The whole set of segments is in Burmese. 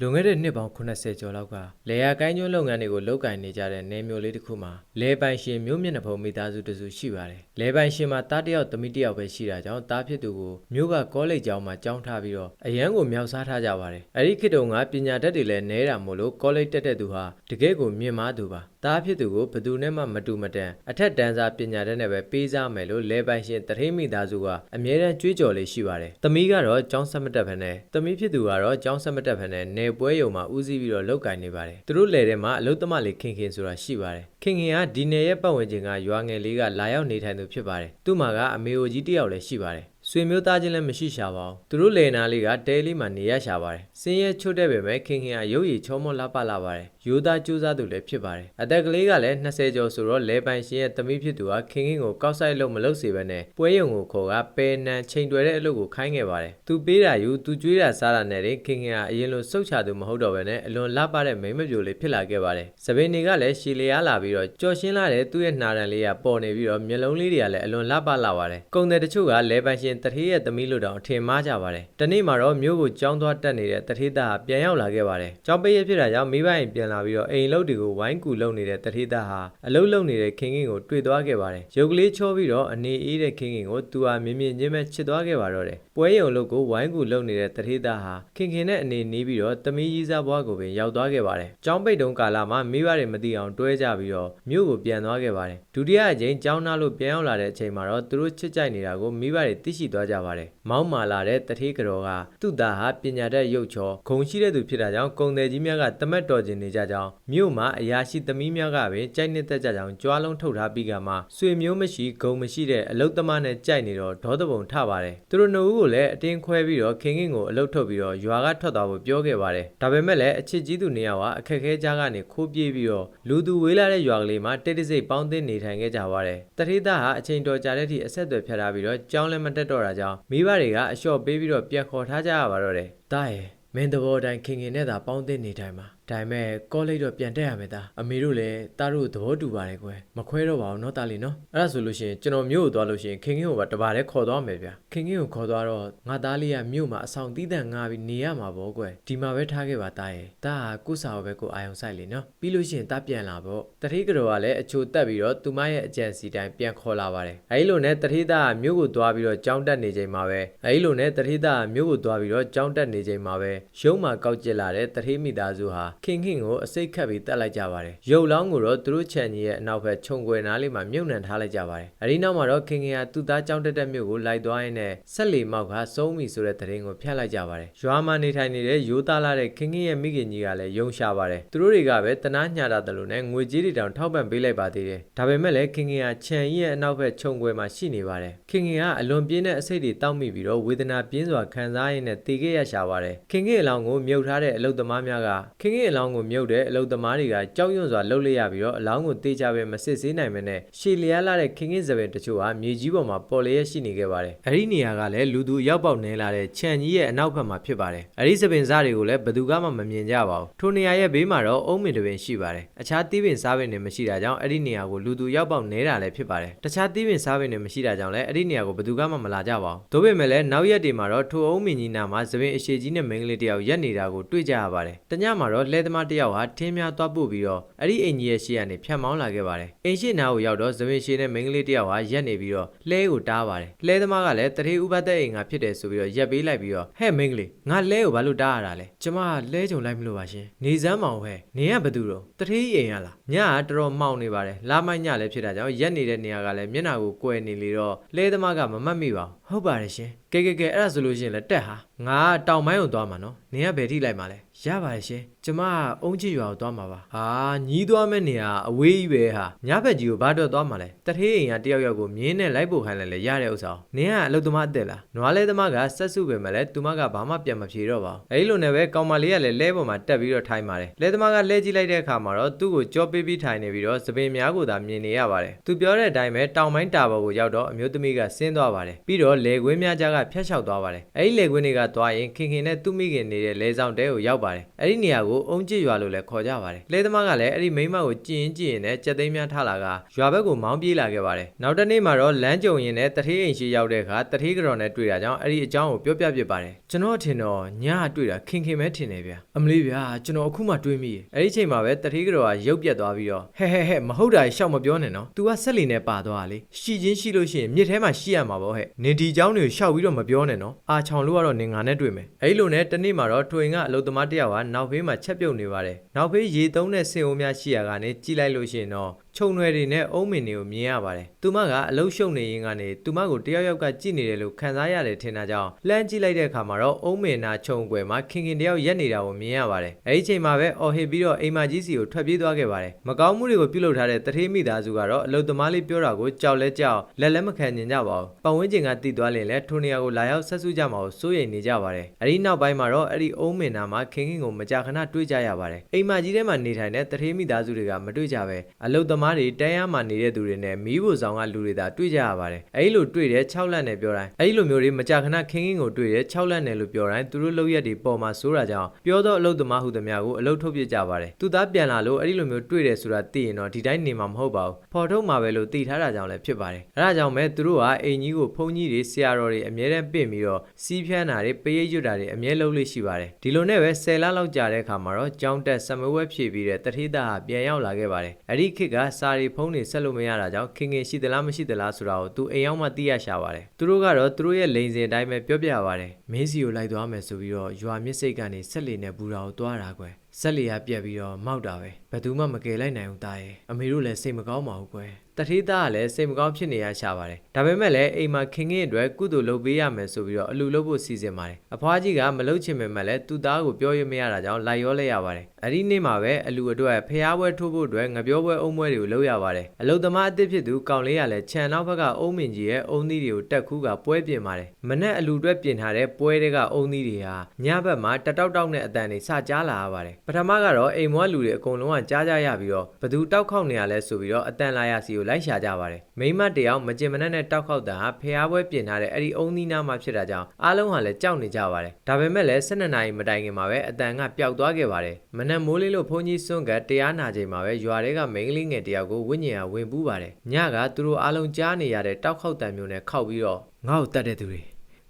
လွန်ခဲ့တဲ့နှစ်ပေါင်း80ကျော်လောက်ကလေယာကိုင်းကျွန်းလုပ်ငန်းတွေကိုလုပ်ကင်နေကြတဲ့နေမျိုးလေးတစ်ခုမှာလေပိုင်ရှင်မျိုးမျက်နှာဖုံမိသားစုတစုရှိပါတယ်။လေပိုင်ရှင်မှာတားတစ်ယောက်သမီးတစ်ယောက်ပဲရှိတာကြောင့်တားဖြစ်သူကိုမျိုးကကောလိပ်ကျောင်းမှာကျောင်းထားပြီးတော့အရန်ကိုမြောက်စားထားကြပါတယ်။အဲဒီခေတ်တုန်းကပညာတတ်တွေလည်းနဲတာမို့လို့ကောလိပ်တက်တဲ့သူဟာတကယ့်ကိုမြင့်မားသူပါ။တားဖြစ်သူကိုဘယ်သူနဲ့မှမတူမတန်အထက်တန်းစားပညာတတ်နဲ့ပဲပေးစားမယ်လို့လေပိုင်ရှင်တထိန်မိသားစုကအမြဲတမ်းကြွေးကြော်လေးရှိပါတယ်။သမီးကတော့ကျောင်းဆက်မတက်ဖ ਨੇ သမီးဖြစ်သူကတော့ကျောင်းဆက်မတက်ဖ ਨੇ နေပွဲရုံမှာဦးစီးပြီးတော့လောက်ကင်နေပါတယ်။သူတို့လယ်ထဲမှာအလုတ်သမလေးခင်ခင်ဆိုတာရှိပါတယ်။ခင်ခင်ကဒီနယ်ရဲ့ပတ်ဝန်းကျင်ကရွာငယ်လေးကလာရောက်နေထိုင်သူဖြစ်ပါတယ်။သူ့မှာကအမေအိုကြီးတစ်ယောက်လည်းရှိပါတယ်။ဆွေမျိုးသားချင်းလည်းမရှိရှာပါဘူး။သူတို့လယ်နာလေးကတဲလေးမှာနေရရှာပါတယ်။စင်းရဲချွတ်တဲ့ပေမဲ့ခင်ခင်ကရုပ်ရည်ချောမောလှပလာပါတယ်။ ရိုးသားကြိုးစားသူလည်းဖြစ်ပါတယ်။အသက်ကလေးကလည်း20ကျော်ဆိုတော့လယ်ပိုင်ရှင်ရဲ့သမီးဖြစ်သူကခင်ခင်ကိုကောက်ဆိုင်လို့မလုပ်စေဘဲနဲ့ပွဲရုံကိုခေါ်ကပဲနန်ချိန်တွယ်တဲ့အလုပ်ကိုခိုင်းခဲ့ပါတယ်။သူပေးတာယူသူကျွေးတာစားတာနဲ့တင်ခင်ခင်ကအရင်လိုစုတ်ချသူမဟုတ်တော့ဘဲနဲ့အလွန်လှပတဲ့မိန်းမပြိုလေးဖြစ်လာခဲ့ပါတယ်။စပင်းတွေကလည်းရှည်လျားလာပြီးတော့ကြော်ရှင်းလာတဲ့သူ့ရဲ့နှာရံလေးကပေါ်နေပြီးတော့မျက်လုံးလေးတွေကလည်းအလွန်လှပလာပါတယ်။ကုံတဲ့တချို့ကလယ်ပိုင်ရှင်တထေးရဲ့သမီးလို့တောင်အထင်မှားကြပါတယ်။တနေ့မှာတော့မြို့ကိုကြောင်းသွားတက်နေတဲ့တထေးသားကပြန်ရောက်လာခဲ့ပါတယ်။ကြောင်းပိတ်ရဖြစ်တာကြောင့်မိဘရင်ပြန်လာပြီးတော့အိမ်လုတ်တွေကိုဝိုင်းကူလုံနေတဲ့တထေးသားဟာအလုတ်လုံနေတဲ့ခင်ခင်ကိုတွေ့သွားခဲ့ပါတယ်။ရုပ်ကလေးချောပြီးတော့အနေအေးတဲ့ခင်ခင်ကိုသူဟာမြင်မြင်ချင်းပဲချစ်သွားခဲ့ပါတော့တယ်။ပွဲရုံလုတ်ကိုဝိုင်းကူလုံနေတဲ့တထေးသားဟာခင်ခင်နဲ့အနေနီးပြီးတော့သမီးကြီးစားဘွားကိုပင်ရောက်သွားခဲ့ပါတယ်။ကြောင်းပိတ်တုံးကာလမှာမိဘတွေမသိအောင်တွဲကြပြီးတော့မြို့ကိုပြန်သွားခဲ့ပါတယ်။ဒုတိယအကြိမ်ကြောင်းနာလို့ပြန်ရောက်လာတဲ့အချိန်မှာတော့သူတို့ချစ်ကြိုက်နေတာကိုမိဘတွေသိရှိသွားကြပါတယ်။မောင်းမာလာတဲ့တထေးကတော်ကသူ့သားဟာပညာတတ်ရုပ်ချောဂုံရှိတဲ့သူဖြစ်တာကြောင့်ကုံတယ်ကြီးများကတမက်တော်ကျင်နေကြကြောင်းမြို့မှာအရာရှိသမီးများကပင်ကြိုက်နှစ်သက်ကြကြောင်းကြွားလုံးထုတ်ထားပြီးကမှဆွေမျိုးမရှိဂုံမရှိတဲ့အလုတ်သမားနဲ့ကြိုက်နေတော့ဒေါသပုံထပါတယ်။သူတို့နှစ်ဦးကိုလည်းအတင်းခွဲပြီးတော့ခင်ခင်ကိုအလုတ်ထုတ်ပြီးတော့ရွာကထွက်သွားဖို့ပြောခဲ့ပါတယ်။ဒါပေမဲ့လည်းအချစ်ကြီးသူနှစ်ယောက်ဟာအခက်အခဲကြားကနေခိုးပြေးပြီးတော့လူသူဝေးလာတဲ့ရွာကလေးမှာတိတ်တဆိတ်ပေါင်းသင်းနေထိုင်ခဲ့ကြပါတယ်။တထေးသားဟာအချိန်တော်ကြာတဲ့အထိအဆက်အသွယ်ဖြတ်ထားပြီးတော့ကြောင်းလည်းမတက်တော့တာကြောင့်မိဘတွေကအလျှော့ပေးပြီးတော့ပြန်ခေါ်ထားကြရပါတော့တယ်။ဒါရဲ့မင်းသဘောတိုင်းခင်ခင်နဲ့သာပေါင်းသင်းနေထိုင်မှာ ဒါပေမဲ့ကောလိပ်တော့ပြန်တက်ရမယ်သားအမေတို့လည်းသားတို့သဘောတူပါတယ်ကွယ်မခွဲတော့ပါဘူးနော်သားလေးနော်အဲ့ဒါဆိုလို့ရှိရင်ကျွန်တော်မြို့ကိုသွားလို့ရှိရင်ခင်ခင်ကိုပါတပါးလဲခေါ်သွားမယ်ဗျာခင်ခင်ကိုခေါ်သွားတော့ငါသားလေးကမြို့မှာအဆောင်တီးတန့်ငါပြီးနေရမှာပေါ့ကွယ်ဒီမှာပဲထားခဲ့ပါသားရဲ့သားဟာကိုယ့်စာကိုပဲကိုအာယုံဆိုင်လေနော်ပြီးလို့ရှိရင်သားပြန်လာပေါ့တတိကတော်ကလည်းအချိုတက်ပြီးတော့သူမရဲ့အကြံစီတိုင်းပြန်ခေါ်လာပါတယ်အဲ့လိုနဲ့တတိသားကမြို့ကိုသွားပြီးတော့ကြောင်းတက်နေချိန်မှာပဲအဲ့လိုနဲ့တတိသားကမြို့ကိုသွားပြီးတော့ကြောင်းတက်နေချိန်မှာပဲရုံးမှာကောက်ကျစ်လာတဲ့တတိမိသားစုဟာခင်ခင်ကိုအစိတ်ခတ်ပြီးတက်လိုက်ကြပါတယ်။ရုပ်လောင်းကိုတော့သူတို့ချန်ကြီးရဲ့အနောက်ဘက်ခြုံကွယ်နားလေးမှာမြုပ်နှံထားလိုက်ကြပါတယ်။အဲဒီနောက်မှာတော့ခင်ခင်ကသူ့သားကြောင်းတက်တဲ့မြို့ကိုလိုက်သွားရင်းနဲ့ဆက်လီမောက်ကစုံးပြီဆိုတဲ့သတင်းကိုဖျက်လိုက်ကြပါတယ်။ရွာမှာနေထိုင်နေတဲ့ရိုးသားလာတဲ့ခင်ခင်ရဲ့မိခင်ကြီးကလည်းယုံရှာပါတယ်။သူတို့တွေကပဲတနာညှာတာတယ်လို့နဲ့ငွေကြေးတွေတောင်ထောက်ပံ့ပေးလိုက်ပါသေးတယ်။ဒါပေမဲ့လည်းခင်ခင်ကခြံကြီးရဲ့အနောက်ဘက်ခြုံကွယ်မှာရှိနေပါတယ်။ခင်ခင်ကအလွန်ပြင်းတဲ့အဆိပ်တွေတောက်မိပြီးတော့ဝေဒနာပြင်းစွာခံစားရင်းနဲ့တေခဲ့ရရှာပါတယ်။ခင်ခင်အလောင်းကိုမြုပ်ထားတဲ့အလုတ်သမားများကခင်ခင်အလောင်းကိုမြုပ်တဲ့အလုတ်သမားတွေကကြောက်ရွံ့စွာလှုပ်လိုက်ရပြီးတော့အလောင်းကိုတေးကြပဲမစစ်ဆေးနိုင်မနဲ့ရှည်လျားလာတဲ့ခင်ခင်စပင်တချို့ဟာမြေကြီးပေါ်မှာပေါ်လျက်ရှိနေခဲ့ပါတယ်။အဲဒီနေရာကလည်းလူသူရောက်ပေါက်နေလာတဲ့ခြံကြီးရဲ့အနောက်ဘက်မှာဖြစ်ပါတယ်။အဲဒီစပင်စားတွေကိုလည်းဘယ်သူကမှမမြင်ကြပါဘူး။ထိုနေရာရဲ့ဘေးမှာတော့အုံးမင်တပင်ရှိပါတယ်။အခြားသီးပင်စားပင်တွေမရှိတာကြောင့်အဲဒီနေရာကိုလူသူရောက်ပေါက်နေတာလည်းဖြစ်ပါတယ်။တခြားသီးပင်စားပင်တွေမရှိတာကြောင့်လည်းအဲဒီနေရာကိုဘယ်သူကမှမလာကြပါဘူး။ဒါပေမဲ့လည်းနောက်ရက်တွေမှာတော့ထိုအုံးမင်ကြီးနာမှာစပင်အရှိကြီးနဲ့မိန်းကလေးတယောက်ရက်နေတာကိုတွေ့ကြရပါတယ်။တညမှာတော့လဲသမားတယောက်ဟာထင်းများသွားပို့ပြီးတော့အဲ့ဒီအိမ်ကြီးရဲ့ရှေ့ကနေဖြတ်မောင်းလာခဲ့ပါတယ်။အိမ်ရှိနာကိုရောက်တော့ဇမင်ရှေနဲ့မိန်းကလေးတယောက်ဟာရက်နေပြီးတော့လှဲကိုတားပါတယ်။လှဲသမားကလည်းတထေးဥပတ်တဲ့အိမ်ကဖြစ်တယ်ဆိုပြီးတော့ရက်ပေးလိုက်ပြီးတော့ဟဲ့မိန်းကလေးငါလှဲကိုဘာလို့တားရတာလဲ။ကျမလှဲကြုံလိုက်မလို့ပါရှင်။နေစမ်းမောင်ဟဲ့နင်ကဘသူတော့တထေးအိမ်ရလား။ညကတော်တော်မှောင်နေပါတယ်။လာမိုက်ညလည်းဖြစ်တာကြောင့်ရက်နေတဲ့နေရာကလည်းမျက်နှာကိုကွယ်နေလေတော့လှဲသမားကမမှတ်မိပါဘူး။ဟုတ်ပါတယ်ရှင်။ကဲကဲကဲအဲ့ဒါဆိုလို့ရှိရင်လည်းတက်ဟာငါတောင်ပိုင်းကိုသွားမှာနော်။နင်ကဘယ်ထိလိုက်မှာလဲ။ရပါတယ်ရှင်။ ကျမကအုံးချစ်ရွာကိုသွားမှာပါ။ဟာညီးသွားမဲ့နေရာအဝေးကြီးပဲဟာညဘက်ကြီးကိုဘာတော့သွားမှာလဲတထေးအိမ်ကတယောက်ယောက်ကိုမြင်းနဲ့လိုက်ပို့ခိုင်းလိုက်လေရတဲ့ဥစ္စာကိုနင်ကအလုသမားအစ်စ်လားနွားလဲသမားကဆက်စုပဲမဲ့လဲသူမကဘာမှပြန်မဖြေတော့ပါဘူးအဲဒီလိုနဲ့ပဲကောင်မလေးကလည်းလဲပေါ်မှာတက်ပြီးတော့ထိုင်ပါတယ်လဲသမားကလဲကြည့်လိုက်တဲ့အခါမှာတော့သူ့ကိုကြောပေးပြီးထိုင်နေပြီးတော့စပင်များကိုသာမြင်နေရပါတယ်သူပြောတဲ့အတိုင်းပဲတောင်ပိုင်းတာဘော်ကိုရောက်တော့အမျိုးသမီးကဆင်းသွားပါတယ်ပြီးတော့လေခွင်းများကြားကဖျက်လျှောက်သွားပါတယ်အဲဒီလေခွင်းတွေကသွားရင်ခင်ခင်နဲ့သူ့မိခင်နေတဲ့လဲဆောင်တဲကိုရောက်ပါတယ်အဲဒီနေရာကိုကိုအုံကျစ်ရွာလို့လည်းခေါ်ကြပါတယ်လဲသမားကလည်းအဲ့ဒီမိန်းမကိုကြည်ရင်ကြည်ရင်နဲ့ကြက်သိမ်းများထလာကရွာဘက်ကိုမောင်းပြေးလာခဲ့ပါတယ်နောက်တစ်နေ့မှာတော့လမ်းကြုံရင်နဲ့တထေးအိမ်ရှိရောက်တဲ့အခါတထေးကတော်နဲ့တွေ့တာကြောင့်အဲ့ဒီအကြောင်းကိုပြောပြပြပါတယ်ကျွန်တော်ထင်တော့ညကတွေ့တာခင်ခင်ပဲထင်တယ်ဗျအမလေးဗျာကျွန်တော်အခုမှတွေးမိရဲ့အဲ့ဒီချိန်မှာပဲတထေးကတော်ကရုပ်ပြတ်သွားပြီးတော့ဟဲဟဲဟဲမဟုတ်တာရှောက်မပြောနဲ့နော် तू ကဆက်လီနဲ့ပါသွားတာလေရှီချင်းရှိလို့ရှိရင်မြစ်ထဲမှာရှိရမှာပေါ့ဟဲ့နင်ဒီเจ้าတွေကိုရှောက်ပြီးတော့မပြောနဲ့နော်အာချောင်လို့ကတော့နင်ငါနဲ့တွေ့မယ်အဲ့လိုနဲ့တနေ့မှာတော့ထွင်ကအလုသမားတစ်ယောက်ကနောက်ဖေးမှာ ချက်ပြုတ်နေပါတယ်နောက်ဖေးရေသုံးတဲ့စင်အိုးများရှိရကနေကြည်လိုက်လို့ရှိရင်တော့ခြုံရွယ်တွေနဲ့အုံးမင်တွေကိုမြင်ရပါတယ်။သူမကအလုရှုံနေရင်ကနေသူမကိုတယောက်ယောက်ကကြည့်နေတယ်လို့ခံစားရတယ်ထင်တာကြောင့်လှမ်းကြည့်လိုက်တဲ့အခါမှာတော့အုံးမင်နာခြုံွယ်မှာခင်ခင်တယောက်ရက်နေတာကိုမြင်ရပါတယ်။အဲဒီချိန်မှာပဲအော်ဟစ်ပြီးတော့အိမ်မကြီးစီကိုထွက်ပြေးသွားခဲ့ပါတယ်။မကောင်းမှုတွေကိုပြုလုပ်ထားတဲ့တထေးမိသားစုကတော့အလုသမားလေးပြောတာကိုကြောက်လဲကြောက်လက်လည်းမခံညင်ကြပါဘူး။ပတ်ဝန်းကျင်ကတည်သွားရင်လည်းထိုနေရာကိုလာရောက်ဆက်စုကြမှာကိုစိုးရိမ်နေကြပါတယ်။အဲဒီနောက်ပိုင်းမှာတော့အဲ့ဒီအုံးမင်နာမှာခင်ခင်ကိုမကြာခဏတွေ့ကြရပါတယ်။အိမ်မကြီးထဲမှာနေထိုင်တဲ့တထေးမိသားစုတွေကမတွေ့ကြပဲအလုသမားတွေတန်းရမှာနေတဲ့သူတွေနဲ့မီးဖို့ဆောင်ကလူတွေသာတွေ့ကြရပါတယ်။အဲဒီလိုတွေ့တဲ့6လက်နဲ့ပြောတိုင်းအဲဒီလိုမျိုးတွေမကြာခဏခင်းခင်းကိုတွေ့တဲ့6လက်နဲ့လို့ပြောတိုင်းသူတို့လောက်ရက်တွေပေါ်မှာစိုးတာကြောင့်ပြောတော့အလုသမားဟုသမျှကိုအလုထုတ်ပြကြပါတယ်။သူသားပြန်လာလို့အဲဒီလိုမျိုးတွေ့တယ်ဆိုတာသိရင်တော့ဒီတိုင်းနေမှာမဟုတ်ပါဘူး။ဖော်ထုတ်မှာပဲလို့သိထားတာကြောင့်လည်းဖြစ်ပါတယ်။အဲဒါကြောင့်ပဲသူတို့ကအိမ်ကြီးကိုဖုန်းကြီးတွေဆရာတော်တွေအမြဲတမ်းပင့်ပြီးတော့စီးဖြန်းတာတွေပေးရရွတ်တာတွေအမြဲလုပ်လို့ရှိပါတယ်။ဒီလိုနဲ့ပဲ10လလောက်ကြာတဲ့အခါမှာတော့ကြောင်းတက်ဆမဝဲဖြည့်ပြီးတဲ့တထေးသားကပြန်ရောက်လာခဲ့ပါတယ်။အဲဒီခေတ်ကစာရီဖုန်းတွေဆက်လို့မရတာကြောင့်ခင်ခင်ရှိသလားမရှိသလားဆိုတာကိုသူအိမ်ရောက်မှသိရရှာပါတယ်။သူတို့ကတော့သူတို့ရဲ့လိန်စင်အတိုင်းပဲပြောပြပါတယ်။မင်းစီကိုလိုက်သွားမယ်ဆိုပြီးတော့ရွာမြစ်စိတ်ကနေဆက်လီနဲ့ဘူတာကိုသွားတာကွယ်။ ဆက်လီကပြက်ပြီးတော့မောက်တာပဲဘယ်သူမှမကယ်လိုက်နိုင်ဘူးတာရဲ့အမေတို့လည်းစိတ်မကောင်းပါဘူးကွယ်တထေးသားကလည်းစိတ်မကောင်းဖြစ်နေရရှာပါတယ်ဒါပေမဲ့လည်းအိမ်မှာခင်ခင်အတွက်ကုသိုလ်လုပ်ပေးရမယ်ဆိုပြီးတော့အလူလုပ်ဖို့စီစဉ်ပါတယ်အဖွားကြီးကမလုပ်ချင်ပေမဲ့လည်းသူ့သားကိုပြောရမရတာကြောင့်လိုက်ရောလဲရပါတယ်အဲ့ဒီနေ့မှာပဲအလူအတွက်ဖျားပွဲထိုးဖို့အတွက်ငပြောပွဲအုံးပွဲတွေကိုလုပ်ရပါတယ်အလုသမားအစ်စ်ဖြစ်သူကောင်လေးကလည်းခြံနောက်ဘက်ကအုံးမင်ကြီးရဲ့အုံးသီးတွေကိုတက်ခူးကပွဲပြင်ပါတယ်မနဲ့အလူအတွက်ပြင်ထားတဲ့ပွဲတွေကအုံးသီးတွေဟာညဘက်မှာတတောက်တောက်နဲ့အတန်တွေစကြားလာရပါတယ်ပထမကတော့အိမ်မွားလူတွေအကုန်လုံးကကြားကြရပြီးတော့ဘသူတောက်ခေါက်နေရလဲဆိုပြီးတော့အတန်လာရစီကိုလိုက်ရှာကြပါတယ်မိမတယောက်မကျင်မနဲ့နဲ့တောက်ခေါက်တာဟာဖျားပွဲပြင်ထားတဲ့အဲ့ဒီအုံးသီးနားမှာဖြစ်တာကြောင့်အားလုံးဟာလည်းကြောက်နေကြပါတယ်ဒါပေမဲ့လည်း12နာရီမတိုင်ခင်မှာပဲအတန်ကပျောက်သွားခဲ့ပါတယ်မနက်မိုးလေးလို့ဘုန်းကြီးစွန့်ကတရားနာချိန်မှာပဲရွာတွေကမိန်းကလေးငယ်တယောက်ကိုဝိညာဉ်ကဝင်ပူးပါတယ်ညကသူတို့အားလုံးကြားနေရတဲ့တောက်ခေါက်တံမျိုးနဲ့ခောက်ပြီးတော့ငါ့ကိုတတ်တဲ့သူတွေ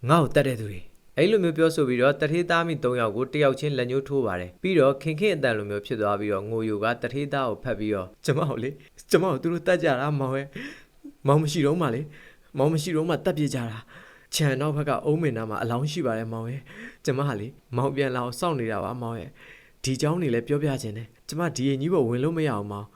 ငါ့ကိုတတ်တဲ့သူတွေ အဲ့လိုမျိုးပြောဆိုပြီးတော့တထေးသားမိ၃ယောက်ကိုတယောက်ချင်းလက်ညှိုးထိုးပါတယ်ပြီးတော့ခင်ခင်အတန်လိုမျိုးဖြစ်သွားပြီးတော့ငိုယိုကတထေးသားကိုဖက်ပြီးတော့ကျမကိုလေကျမကိုသူတို့တတ်ကြတာမောင်ရဲ့မောင်မရှိတော့မှလေမောင်မရှိတော့မှတတ်ပြကြတာခြံနောက်ဘက်ကအုံးမင်နာမှာအလောင်းရှိပါတယ်မောင်ရဲ့ကျမဟာလေမောင်ပြန်လာအောင်စောင့်နေတာပါမောင်ရဲ့ဒီเจ้าနေလဲပြောပြခြင်းတယ်ကျမဒီရင်ကြီးပေါ်ဝင်လို့မရအောင်မောင်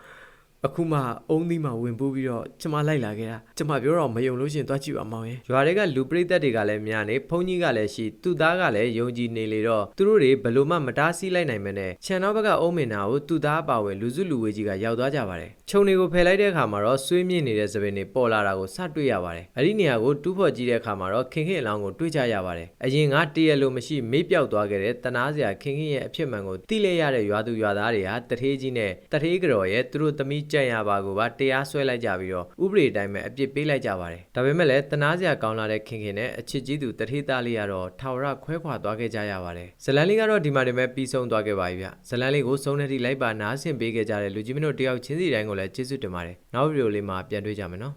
အခုမှအုံးသီးမှဝင်ပူးပြီးတော့ကျမလိုက်လာခဲ့တာကျမပြောတော့မယုံလို့ရှရင်သွားကြည့်ပါမောင်ရဲ့ရွာတွေကလူပရိသတ်တွေကလည်းများနေဘုန်းကြီးကလည်းရှိသူ့သားကလည်းယုံကြည်နေလေတော့သူတို့တွေဘယ်လို့မှမတားဆီးလိုက်နိုင်မနဲ့ခြံနောက်ဘက်ကအုံးမင်နာကိုသူ့သားအပါဝင်လူစုလူဝေးကြီးကရောက်သွားကြပါတယ် ခြုံတွေကိုဖယ်လိုက်တဲ့အခါမှာတော့ဆွေးမြင့်နေတဲ့သပင်တွေပေါ်လာတာကိုစတွေ့ရပါတယ်အဲ့ဒီနေရာကိုတူးဖော်ကြည့်တဲ့အခါမှာတော့ခင်ခင်အလောင်းကိုတွေ့ကြရပါတယ်အရင်ကတရလို့မရှိမေးပြောက်သွားခဲ့တဲ့တနာစရာခင်ခင်ရဲ့အဖြစ်မှန်ကိုသိလဲရတဲ့ရွာသူရွာသားတွေဟာတထေးကြီးနဲ့တထေးကတော်ရဲ့သူတို့သမီးကြံ့ရပါကိုပါတရားစွဲလိုက်ကြပြီးတော့ဥပဒေအတိုင်းပဲအပြစ်ပေးလိုက်ကြပါတယ်ဒါပေမဲ့လည်းတနာစရာကောင်းလာတဲ့ခင်ခင်နဲ့အချစ်ကြီးသူတထေးသားလေးကတော့ထာဝရခွဲခွာသွားခဲ့ကြရပါတယ်ဇလန်လေးကတော့ဒီမှာဒီမဲ့ပြီးဆုံးသွားခဲ့ပါပြီဗျဇလန်လေးကိုဆုံးတဲ့ထိလိုက်ပါနားဆင်ပေးခဲ့ကြတဲ့လူကြီးမင်းတို့တယောက်ချင်းစီတိုင်းကိုလည်းကျေးဇူးတင်ပါတယ်နောက်ဗီဒီယိုလေးမှာပြန်တွေ့ကြမယ်နော်